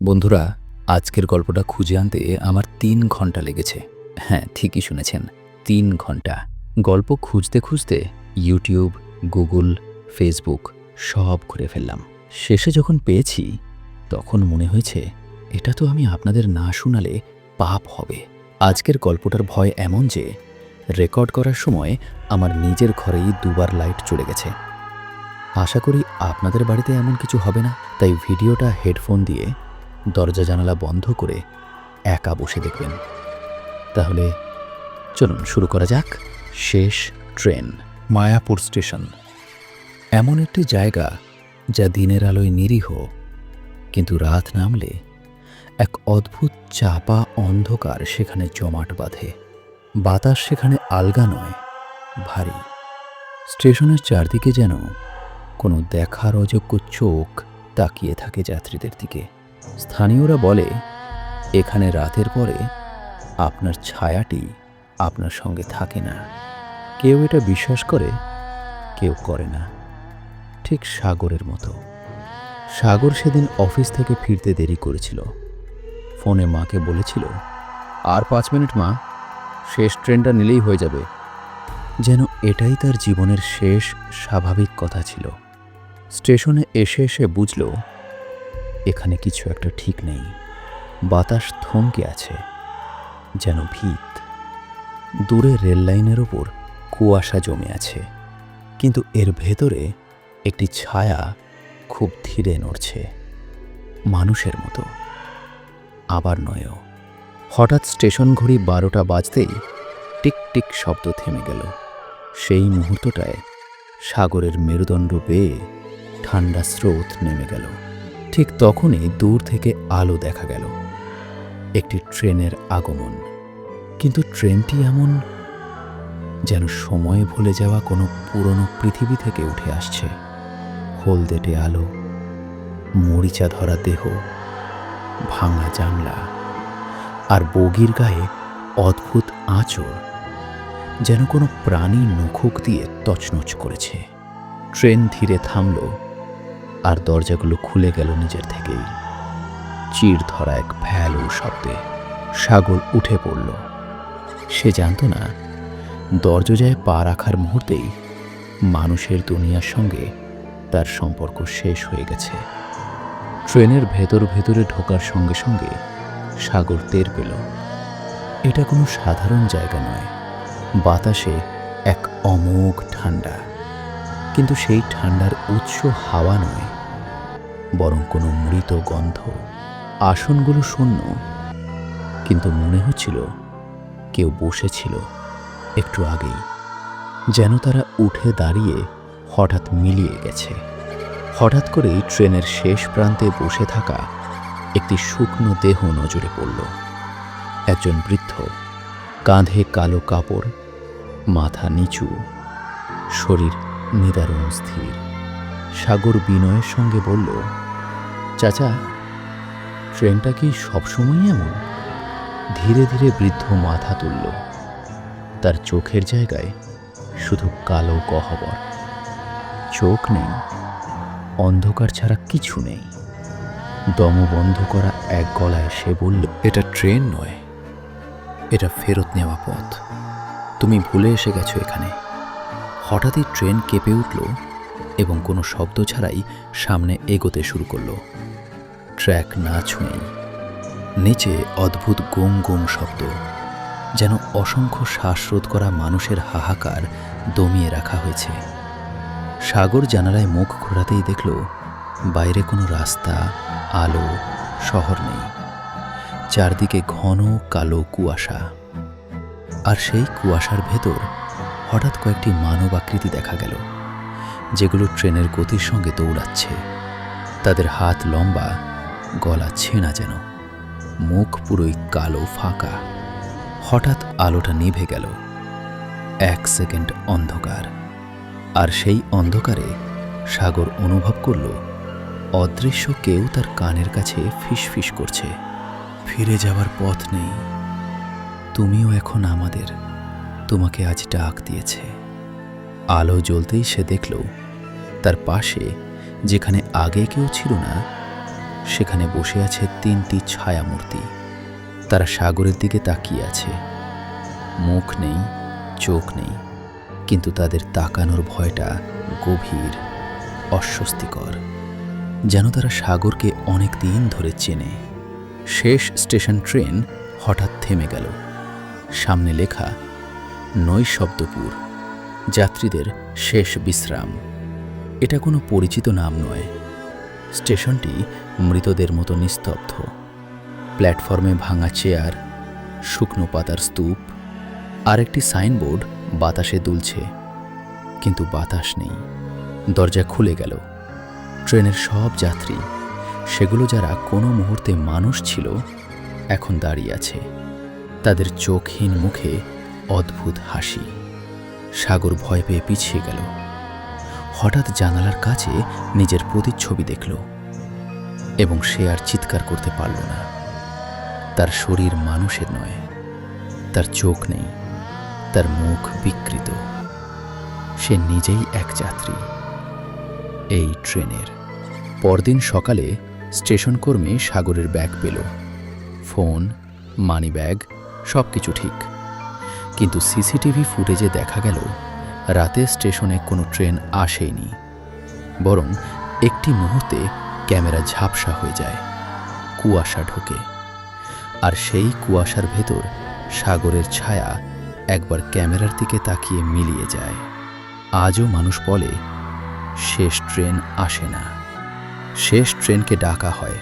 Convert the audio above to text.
বন্ধুরা, আজকের গল্পটা খুঁজে আনতে আমার তিন ঘণ্টা লেগেছে। হ্যাঁ ঠিকই শুনেছেন, তিন ঘণ্টা। গল্প খুঁজতে খুঁজতে ইউটিউব গুগল ফেসবুক সব ঘুরে ফেললাম। শেষে যখন পেয়েছি, তখন মনে হয়েছে, এটা তো আমি আপনাদের না শোনালে পাপ হবে। আজকের গল্পটার ভয় এমন যে, রেকর্ড করার সময় আমার নিজের ঘরেই দুবার লাইট চলে গেছে। আশা করি আপনাদের বাড়িতে এমন কিছু হবে না, তাই ভিডিওটা হেডফোন দিয়ে দরজা জানালা বন্ধ করে একা বসে দেখবেন। তাহলে চলুন, শুরু করা যাক শেষ ট্রেন, মায়াপুর স্টেশন। এমন একটি জায়গা যা দিনের আলোয় নিরীহ, কিন্তু রাত নামলে এক অদ্ভুত চাপা অন্ধকার সেখানে জমাট বাঁধে। বাতাস সেখানে আলগা নয়, ভারী। স্টেশনের চারদিকে যেন কোনো দেখার অযোগ্য চোখ তাকিয়ে থাকে যাত্রীদের দিকে। স্থানীয়রা বলে, এখানে রাতের পরে আপনার ছায়াটি আপনার সঙ্গে থাকে না। কেউ এটা বিশ্বাস করে, কেউ করে না। ঠিক সাগরের মতো। সাগর সেদিন অফিস থেকে ফিরতে দেরি করেছিল। ফোনে মাকে বলেছিল, আর পাঁচ মিনিট মা, শেষ ট্রেনটা নিলেই হয়ে যাবে। যেন এটাই তার জীবনের শেষ স্বাভাবিক কথা ছিল। স্টেশনে এসে এসে বুঝল এখানে কিছু একটা ঠিক নেই। বাতাস থমকে আছে, যেন ভিত। দূরে রেল লাইনের ওপর কুয়াশা জমে আছে, কিন্তু এর ভেতরে একটি ছায়া খুব ধীরে নড়ছে, মানুষের মতো। আবার নয়ও। হঠাৎ স্টেশন ঘড়ি বারোটা বাজতেই টিক টিক শব্দ থেমে গেল। সেই মুহূর্তটায় সাগরের মেরুদণ্ড বেয়ে ঠান্ডা স্রোত নেমে গেল। ঠিক তখনই দূর থেকে আলো দেখা গেল। একটি ট্রেনের আগমন। কিন্তু ট্রেনটি এমন যেন সময়ে ভুলে যাওয়া কোনো পুরনো পৃথিবী থেকে উঠে আসছে। হলদেটে আলো, মরিচা ধরা দেহ, ভাঙা জানলা আর বগির গায়ে অদ্ভুত আঁচড় যেন কোনো প্রাণী নখুক দিয়ে তছনছ করেছে। ট্রেন ধীরে থামল। আর দরজাগুলো খুলে গেল নিজের থেকেই। চির ধরা এক ভ্যালু শব্দে সাগর উঠে পড়ল। সে জানত না দরজায় পা রাখার মুহূর্তেই মানুষের দুনিয়ার সঙ্গে তার সম্পর্ক শেষ হয়ে গেছে। ট্রেনের ভেতর ভেতরে ঢোকার সঙ্গে সঙ্গে সাগর টের পেল। এটা কোনো সাধারণ জায়গা নয়। বাতাসে এক অমোঘ ঠান্ডা। কিন্তু সেই ঠান্ডার উৎস হাওয়া নয়, বরং কোনো মৃত গন্ধ, আসনগুলো শূন্য। কিন্তু মনে হচ্ছিল কেউ বসেছিল একটু আগেই, যেন তারা উঠে দাঁড়িয়ে হঠাৎ মিলিয়ে গেছে। হঠাৎ করেই ট্রেনের শেষ প্রান্তে বসে থাকা একটি শুকনো দেহ নজরে পড়ল। একজন বৃদ্ধ, কাঁধে কালো কাপড়, মাথা নিচু, শরীর নিদারুণ স্থির। সাগর বিনয়ের সঙ্গে বলল, চাচা, ট্রেনটা কি সবসময়ই এমন? ধীরে ধীরে বৃদ্ধ মাথা তুলল। তার চোখের জায়গায় শুধু কালো গহবর। চোখ নেই, অন্ধকার ছাড়া কিছু নেই। দম বন্ধ করা এক গলায় সে বলল, এটা ট্রেন নয়, এটা ফেরত নেওয়া পথ। তুমি ভুলে এসে গেছো এখানে। হঠাৎই ট্রেন কেঁপে উঠল এবং কোনো শব্দ ছাড়াই সামনে এগোতে শুরু করল। ট্র্যাক না ছুঁয়েই নিচে অদ্ভুত গুম গুম শব্দ, যেন অসংখ্য শ্বাসরোধ করা মানুষের হাহাকার দমিয়ে রাখা হয়েছে। সাগর জানালায় মুখ ঘোরাতেই দেখল, বাইরে কোনো রাস্তা, আলো, শহর নেই। চারদিকে ঘন কালো কুয়াশা। আর সেই কুয়াশার ভেতর হঠাৎ কয়েকটি মানব আকৃতি দেখা গেল, যেগুলো ট্রেনের গতির সঙ্গে দৌড়াচ্ছে। তাদের হাত লম্বা, গলা ছেঁড়া যেন, মুখ পুরোই কালো, ফাঁকা। হঠাৎ আলোটা নিভে গেল। এক সেকেন্ড অন্ধকার। আর সেই অন্ধকারে সাগর অনুভব করল, অদৃশ্য কেউ তার কানের কাছে ফিসফিস করছে। ফিরে যাওয়ার পথ নেই। তুমিও এখন আমাদের তোমাকে আজ ডাক দিয়েছে। আলো জ্বলতেই সে দেখল, তার পাশে যেখানে আগে কেউ ছিল না, সেখানে বসে আছে তিনটি ছায়ামূর্তি। তারা সাগরের দিকে তাকিয়ে আছে। মুখ নেই, চোখ নেই, কিন্তু তাদের তাকানোর ভয়টা গভীর, অস্বস্তিকর। যেন তারা সাগরকে অনেক দিন ধরে চেনে। শেষ স্টেশন ট্রেন হঠাৎ থেমে গেল। সামনে লেখা নৈশব্দপুর যাত্রীদের শেষ বিশ্রাম। এটা কোনো পরিচিত নাম নয়। স্টেশনটি মৃতদের মতো নিস্তব্ধ। প্ল্যাটফর্মে ভাঙা চেয়ার, শুকনো পাতার স্তূপ আর একটি সাইনবোর্ড বাতাসে দুলছে। কিন্তু বাতাস নেই। দরজা খুলে গেল। ট্রেনের সব যাত্রী, সেগুলো যারা কোনো মুহূর্তে মানুষ ছিল, এখন দাঁড়িয়ে আছে। তাদের চোখহীন মুখে অদ্ভুত হাসি। সাগর ভয় পেয়ে পিছিয়ে গেল। হঠাৎ জানালার কাছে নিজের প্রতিচ্ছবি দেখল এবং সে আর চিৎকার করতে পারল না। তার শরীর মানুষের নয়, তার চোখ নেই, তার মুখ বিকৃত। সে নিজেই এক যাত্রী। এই ট্রেনের। পরদিন সকালে স্টেশন কর্মী সাগরের ব্যাগ পেল। ফোন মানি ব্যাগ সব কিছু ঠিক। কিন্তু সিসিটিভি ফুটেজে দেখা গেল, রাতে স্টেশনে কোনো ট্রেন আসেনি, বরং একটি মুহূর্তে ক্যামেরা ঝাপসা হয়ে যায়, কুয়াশা ঢোকে। আর সেই কুয়াশার ভেতর সাগরের ছায়া একবার ক্যামেরার দিকে তাকিয়ে মিলিয়ে যায়। আজও মানুষ বলে, শেষ ট্রেন আসে না। শেষ ট্রেনকে ডাকা হয়।